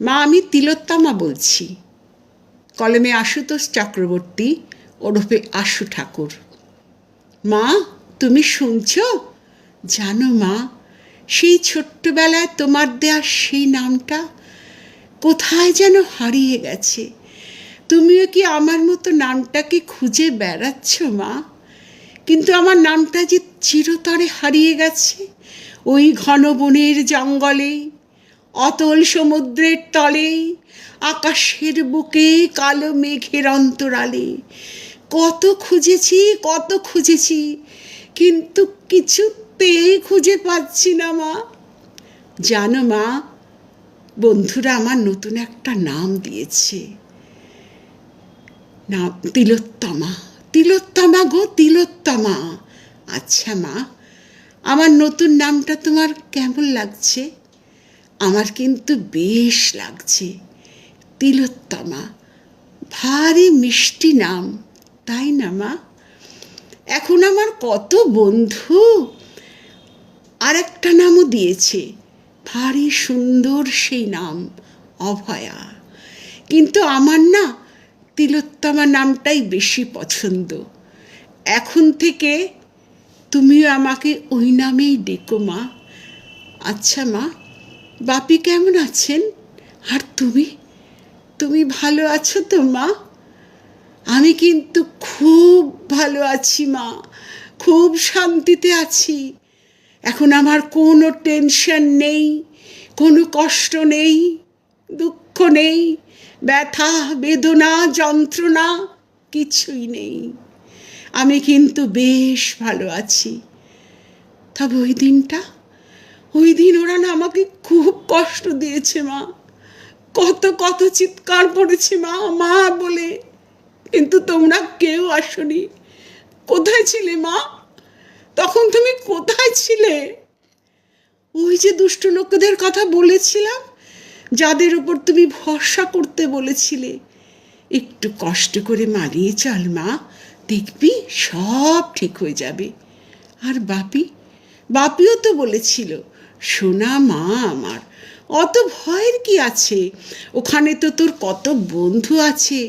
মা, আমি তিলোত্তমা বলছি। কলমে আশুতোষ চক্রবর্তী, ওরফে আশু ঠাকুর। মা, তুমি শুনছ? জানো মা, সেই ছোট্টবেলায় তোমার দেয়া সেই নামটা কোথায় যেন হারিয়ে গেছে। তুমিও কি আমার মতো নামটাকে খুঁজে বেড়াচ্ছ মা? কিন্তু আমার নামটা যে চিরতরে হারিয়ে গেছে, ওই ঘন বনের জঙ্গলে অতল সমুদ্রের তলে, আকাশের বুকে কালো মেঘের অন্তরালে। কত খুঁজেছি কত খুঁজেছি, কিন্তু কিছুতেই খুঁজে পাচ্ছি না মা। জানো মা, বন্ধুরা আমার নতুন একটা নাম দিয়েছে। নাম তিলোত্তমা। তিলোত্তমা গো, তিলোত্তমা। আচ্ছা মা, আমার নতুন নামটা তোমার কেমন লাগছে? আমার কিন্তু বেশ লাগছে। তিলোত্তমা, ভারী মিষ্টি নাম, তাই না মা? এখন আমার কত বন্ধু? আর একটা নামও দিয়েছে, ভারী সুন্দর সেই নাম, অভয়া। কিন্তু আমার না তিলোত্তমা নামটাই বেশি পছন্দ। এখন থেকে তুমিও আমাকে ওই নামেই ডেকো মা। আচ্ছা মা বাপি কেমন আছেন? আর তুমি? তুমি ভালো আছো তো, মা? আমি কিন্তু খুব ভালো আছি, মা। খুব শান্তিতে আছি। এখন আমার কোনো টেনশন নেই, কোনো কষ্ট নেই, দুঃখ নেই, ব্যথা, বেদনা, যন্ত্রণা, কিছুই নেই। আমি কিন্তু বেশ ভালো আছি। তবে ওই দিনটা ওই দিন ওরা না আমাকে খুব কষ্ট দিয়েছে, মা। কত কত চিৎকার পড়েছে মা মা বলে। কিন্তু তোমরা কেউ আসনি। কোথায় ছিলে, মা? তখন তুমি কোথায় ছিলে? ওই যে দুষ্ট লোকদের কথা বলেছিলাম, যাদের উপর তুমি ভরসা করতে বলেছিলে। একটু কষ্ট করে মানিয়ে চল, মা। দেখবি, সব ঠিক হয়ে যাবে। আর বাপি? বাপিও তো বলেছিল সোনা মা আমার, অত ভয়ের কি আছে? ওখানে তো তোর কত বন্ধু আছে,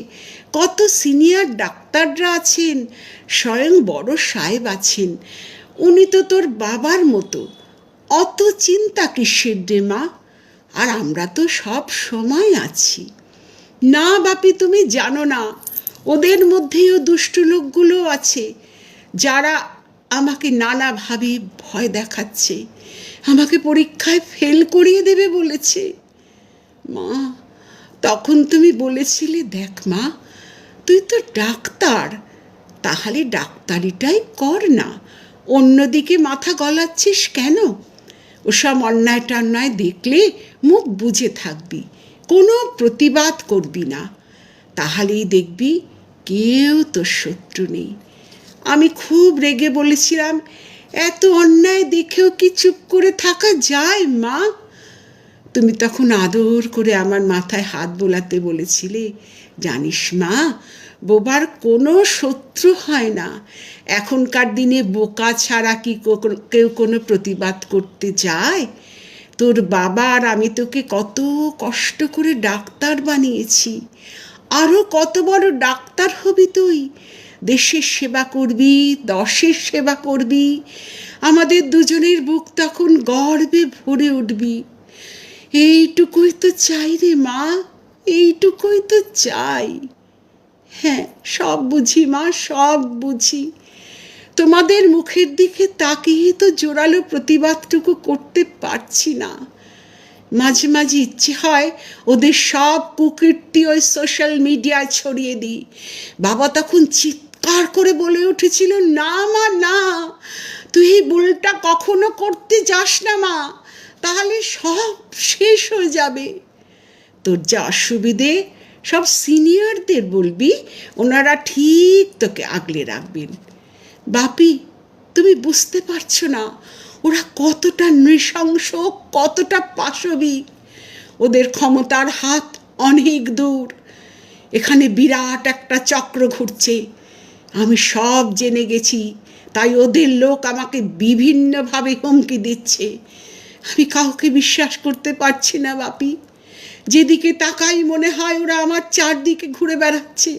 কত সিনিয়র ডাক্তাররা আছেন, স্বয়ং বড় সাহেব আছেন। উনি তো তোর বাবার মতো। অত চিন্তা কিসের রে মা? আর আমরা তো সব সময় আছি। না বাপি, তুমি জানো না, ওদের মধ্যেও দুষ্ট লোকগুলো আছে, যারা আমাকে নানাভাবে ভয় দেখাচ্ছে। আমাকে পরীক্ষায় ফেল করিয়ে দেবে বলেছে। মা, তখন তুমি বলেছিলে, দেখ মা, তুই তো ডাক্তার। তাহলে ডাক্তারিটাই কর না। অন্যদিকে মাথা গলাচ্ছিস কেন? ওসব অন্যায় টন্যায় দেখলে মুখ বুঝে থাকবি, কোনো প্রতিবাদ করবি না। তাহলেই দেখবি কেউ তোর শত্রু নেই। আমি খুব রেগে বলেছিলাম এত অন্যায় দেখেও কি চুপ করে থাকা যায়, মা? তুমি তখন আদর করে আমার মাথায় হাত বোলাতে বলেছিলে। জানিস, মা, বোবার কোনো শত্রু হয় না। এখনকার দিনে বোকা ছাড়া কি কেউ কোনো প্রতিবাদ করতে যায়? তোর বাবা আর আমি তোকে কত কষ্ট করে ডাক্তার বানিয়েছি। আরও কত বড় ডাক্তার হবি তুই। দেশের সেবা করবি, দশের সেবা করবি। আমাদের দুজনের বুক তখন গর্বে ভরে উঠবি। এইটুকুই তো চাই রে মা, এইটুকুই তো চাই। হ্যাঁ সব বুঝি মা, সব বুঝি। তোমাদের মুখের দিকে তাকিয়ে তো জোরালো প্রতিবাদটুকু করতে পারছি না। মাঝে মাঝে ইচ্ছে হয় ওদের সব কুকীর্তি ওই সোশ্যাল মিডিয়ায় ছড়িয়ে দিই। বাবা তখন চিৎকার করে বলে উঠেছিল, না মা, না, তুই এই ভুলটা কখনো করতে যাস না মা, তাহলে সব শেষ হয়ে যাবে। তোর যা অসুবিধে, সব সিনিয়রদের বলবি, ওনারা ঠিক তোকে আগলে রাখবেন। বাপি তুমি বুঝতে পারছ না, ওরা কতটা নৃশংস, কতটা পাশবিক ওদের ক্ষমতার হাত অনেক দূর। এখানে বিরাট একটা চক্র ঘুরছে। আমি সব জেনে গেছি, তাই ওদের লোক আমাকে বিভিন্নভাবে হুমকি দিচ্ছে। আমি কাউকে বিশ্বাস করতে পারছি না, বাপি। যেদিকে তাকাই মনে হয় ওরা আমার চারদিকে ঘুরে বেড়াচ্ছে।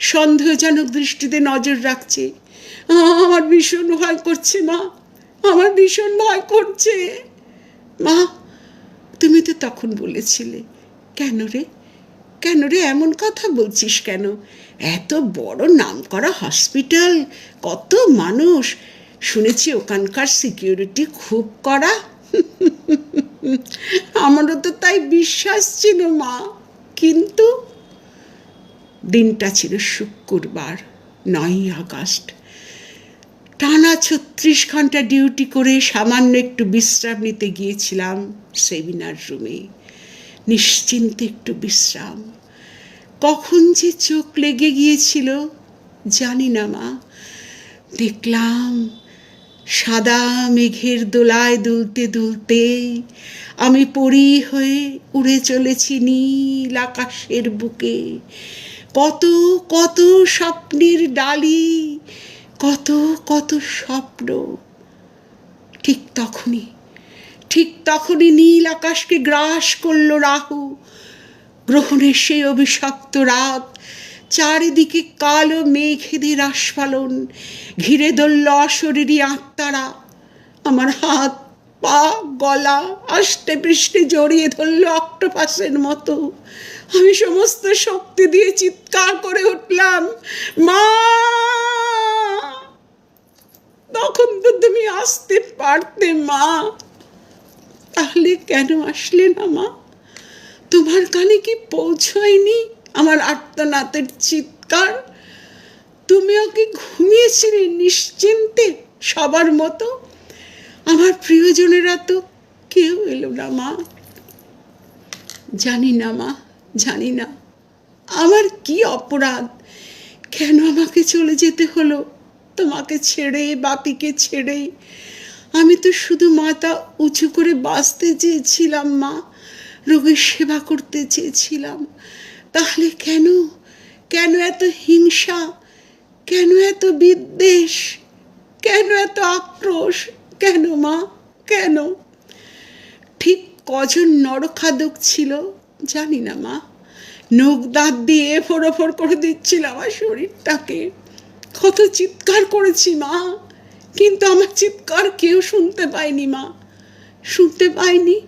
সন্দেহজনক দৃষ্টিতে নজর রাখছে। আমার ভীষণ ভয় করছে, মা। আমার ভীষণ ভয় করছে। মা, তুমি তো তখন বলেছিলে, কেন রে? কেন রে এমন কথা বলছিস কেন? এত বড় নামকরা হসপিটাল, কত মানুষ। শুনেছি ওখানকার সিকিউরিটি খুব করা আমারও তো তাই বিশ্বাস ছিল, মা। কিন্তু দিনটা ছিল শুক্রবার, নয়ই আগস্ট। টানা ছত্রিশ ঘণ্টা ডিউটি করে সামান্য একটু বিশ্রাম নিতে গিয়েছিলাম সেমিনার রুমে। নিশ্চিন্তে একটু বিশ্রাম। কখন যে চোখ লেগে গিয়েছিল জানি না মা। দেখলাম সাদা মেঘের দোলায় দুলতে দুলতে আমি পরি হয়ে উড়ে চলেছি নীল আকাশের বুকে। কত কত স্বপ্নের ডালি কত কত স্বপ্ন। ঠিক তখনই ঠিক তখনই নীল আকাশকে গ্রাস করল রাহু। গ্রহণের সেই অভিশপ্ত রাত, চারিদিকে কালো মেঘেদের আস্ফালন, ঘিরে ধরল অশরীরী আত্মারা। আমার হাত, পা, গলা, আষ্টে পৃষ্ঠে জড়িয়ে ধরল অক্টোপাসের মতো। আমি সমস্ত শক্তি দিয়ে চিৎকার করে উঠলাম, মা! তখন তো তুমি আসতে পারতে, মা। তাহলে কেন আসলে না, মা? তোমার কানে কি পৌঁছয়নি আমার আর্তনাথের চিৎকার? তুমিও কি ঘুমিয়েছিলে নিশ্চিন্তে সবার মতো? আমার প্রিয়জনেরা তো কেউ এলো না, মা। জানি না, মা, জানি না। আমার কি অপরাধ? কেন আমাকে চলে যেতে হলো? তোমাকে ছেড়ে বাপিকে ছেড়ে আমি তো শুধু মাথা উঁচু করে বাঁচতে চেয়েছিলাম, মা। রোগীর সেবা করতে চেয়েছিলাম। তাহলে কেন? কেন এত হিংসা? কেন এত বিদ্বেষ? কেন এত আক্রোশ? কেন, মা? কেন? ঠিক কজন নরখাদক ছিল জানি না, মা। নখ দাঁত দিয়ে ফোড়ফোড় করে দিচ্ছিল আমার শরীরটাকে। কত চিৎকার করেছি মা। কিন্তু আমার চিৎকার কেউ শুনতে পায়নি মা। শুনতে পায়নি।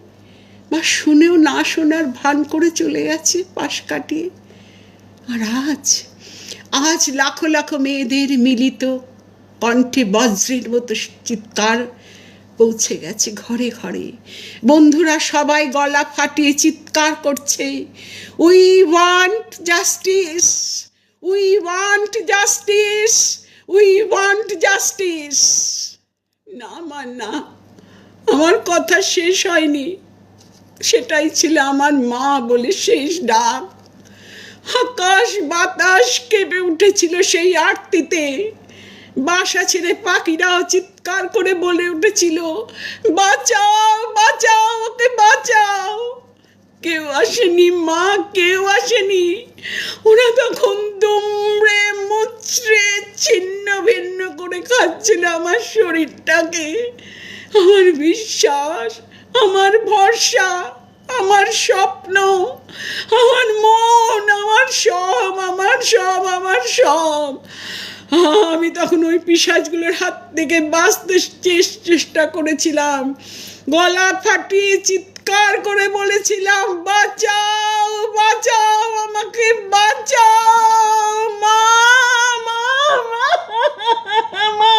বা শুনেও না শোনার ভান করে চলে গেছে পাশ কাটিয়ে। আর আজ আজ লাখো লাখো মেয়েদের মিলিত কণ্ঠে বজ্রের মতো চিৎকার পৌঁছে গেছে ঘরে ঘরে। বন্ধুরা সবাই গলা ফাটিয়ে চিৎকার করছে we want justice we want justice we want justice না, মা, না। আমার কথা শেষ হয়নি। সেটাই ছিল আমার মা বলে শেষ ডাক। আকাশ বাতাস কেঁপে উঠেছিল সেই আরতিতে। বাসা ছেড়ে পাখিরাও চিৎকার করে বলে উঠেছিল, বাঁচাও বাঁচাও, ওকে বাঁচাও। কেউ আসেনি, মা কেউ আসেনি। ওরা তখন দুমড়ে, মুচড়ে, ছিন্ন ভিন্ন করে খাচ্ছিল আমার শরীরটাকে। আমার বিশ্বাস, আমার ভরসা, আমার স্বপ্ন, আমার মন, আমার সব আমার সব আমার সব। আমি তখন ওই পিসাজগুলোর হাত থেকে বাঁচতে চেষ্টা করেছিলাম। গলা ফাটিয়ে চিৎকার করে বলেছিলাম বাঁচাও বাঁচাও আমাকে বাঁচাও মা মা মা